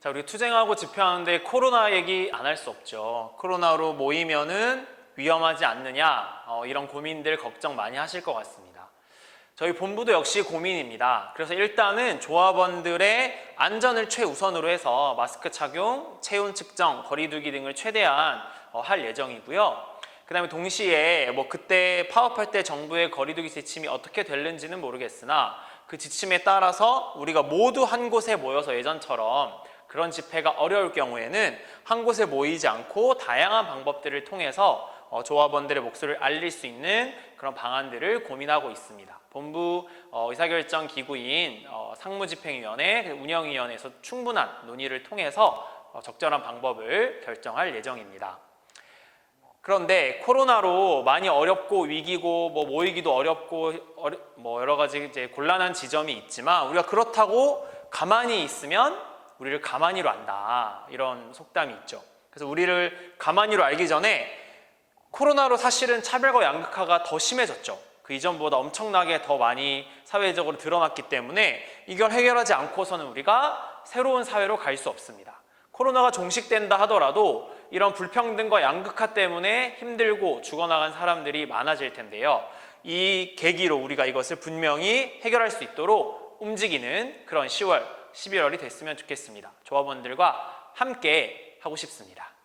자, 우리 투쟁하고 집회하는데 코로나 얘기 안 할 수 없죠. 코로나로 모이면은 위험하지 않느냐, 어, 이런 고민들 걱정 많이 하실 것 같습니다. 저희 본부도 역시 고민입니다. 그래서 일단은 조합원들의 안전을 최우선으로 해서 마스크 착용, 체온 측정, 거리두기 등을 최대한 어, 할 예정이고요. 그 다음에 동시에 뭐 그때 파업할 때 정부의 거리두기 지침이 어떻게 될는지는 모르겠으나 그 지침에 따라서 우리가 모두 한 곳에 모여서 예전처럼 그런 집회가 어려울 경우에는 한 곳에 모이지 않고 다양한 방법들을 통해서 어, 조합원들의 목소리를 알릴 수 있는 그런 방안들을 고민하고 있습니다. 본부 어, 의사결정 기구인 어, 상무집행위원회 운영위원회에서 충분한 논의를 통해서 어, 적절한 방법을 결정할 예정입니다. 그런데 코로나로 많이 어렵고 위기고 뭐 모이기도 어렵고 어려- 뭐 여러 가지 이제 곤란한 지점이 있지만 우리가 그렇다고 가만히 있으면 우리를 가만히로 안다 이런 속담이 있죠. 그래서 우리를 가만히로 알기 전에 코로나로 사실은 차별과 양극화가 더 심해졌죠. 그 이전보다 엄청나게 더 많이 사회적으로 드러났기 때문에 이걸 해결하지 않고서는 우리가 새로운 사회로 갈 수 없습니다. 코로나가 종식된다 하더라도 이런 불평등과 양극화 때문에 힘들고 죽어나간 사람들이 많아질 텐데요. 이 계기로 우리가 이것을 분명히 해결할 수 있도록 움직이는 그런 10월, 11월이 됐으면 좋겠습니다. 조합원들과 함께 하고 싶습니다.